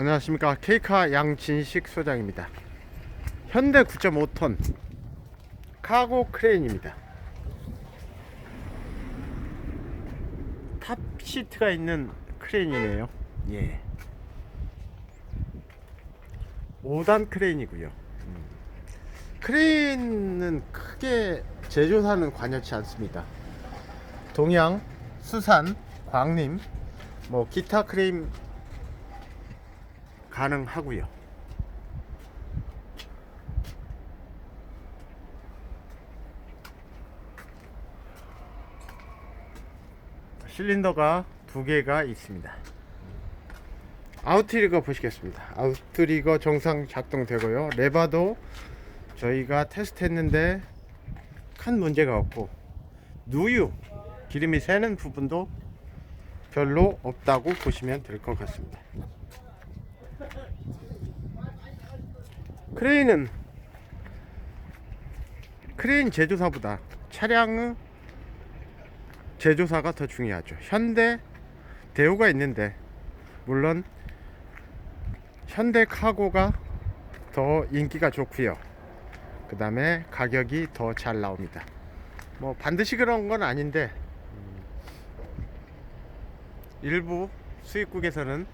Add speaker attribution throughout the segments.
Speaker 1: 안녕하십니까. 케이카 양진식 소장입니다. 현대 9.5톤 카고 크레인입니다. 탑 시트가 있는 크레인이네요. 예. 5단 크레인이고요. 음. 크레인은 크게 제조사는 관여치 않습니다. 동양, 수산, 광림 뭐 기타 크레인 가능하고요. 실린더가 두 개가 있습니다. 아웃트리거 보시겠습니다. 아웃트리거 정상 작동되고요. 레바도 저희가 테스트했는데 큰 문제가 없고 누유 기름이 새는 부분도 별로 없다고 보시면 될 것 같습니다. 크레인은 크레인 제조사보다 차량의 제조사가 더 중요하죠. 현대 대우가 있는데 물론 현대 카고가 더 인기가 좋고요. 그 다음에 가격이 더 잘 나옵니다. 뭐 반드시 그런 건 아닌데 음, 일부 수입국에서는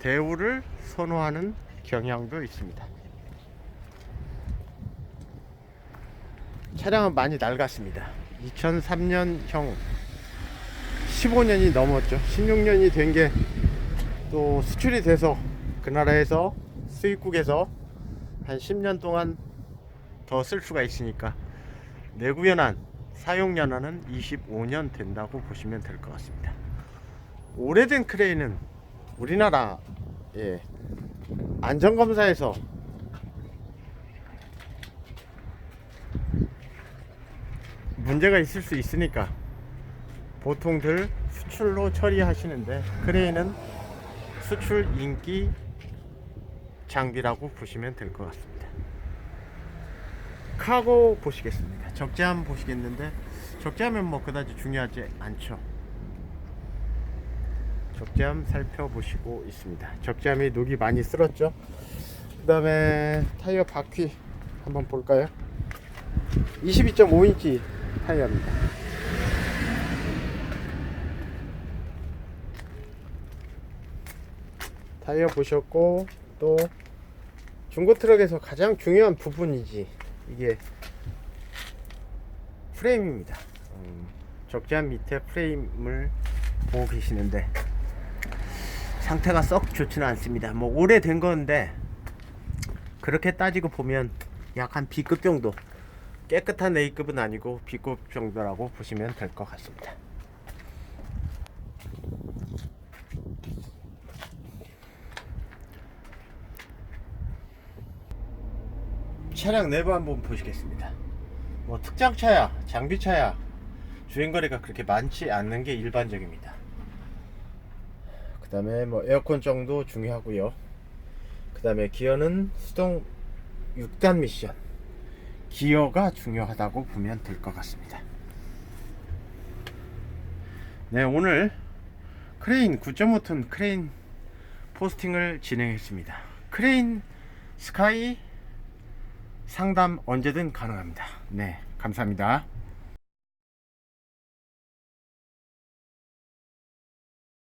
Speaker 1: 대우를 선호하는 경향도 있습니다. 차량은 많이 낡았습니다. 2003년형 15년이 넘었죠. 16년이 된 게 또 수출이 돼서 그 나라에서 수입국에서 한 10년 동안 더 쓸 수가 있으니까 내구연한 사용연한은 25년 된다고 보시면 될 것 같습니다. 오래된 크레인은 우리나라 예, 안전검사에서 문제가 있을 수 있으니까 보통들 수출로 처리하시는데 크레인은 수출 인기 장비라고 보시면 될 것 같습니다. 카고 보시겠습니다. 적재함 보시겠는데 적재함은 뭐 그다지 중요하지 않죠. 적재함 살펴보시고 있습니다. 적재함이 녹이 많이 쓸었죠. 그 다음에 타이어 바퀴 한번 볼까요? 22.5인치 타이어입니다. 타이어 보셨고 또 중고 트럭에서 가장 중요한 부분이지 이게 프레임입니다. 음, 적재함 밑에 프레임을 보고 계시는데 상태가 썩 좋지는 않습니다. 뭐 오래된 건데 그렇게 따지고 보면 약 한 B급 정도 깨끗한 A급은 아니고 B급 정도라고 보시면 될 것 같습니다. 차량 내부 한번 보시겠습니다. 뭐 특장차야, 장비차야 주행거리가 그렇게 많지 않는 게 일반적입니다. 그 다음에 뭐 에어컨 정도 중요하고요. 그 다음에 기어는 수동 6단 미션. 기어가 중요하다고 보면 될 것 같습니다. 네, 오늘 크레인 9.5톤 크레인 포스팅을 진행했습니다. 크레인 스카이 상담 언제든 가능합니다. 네, 감사합니다.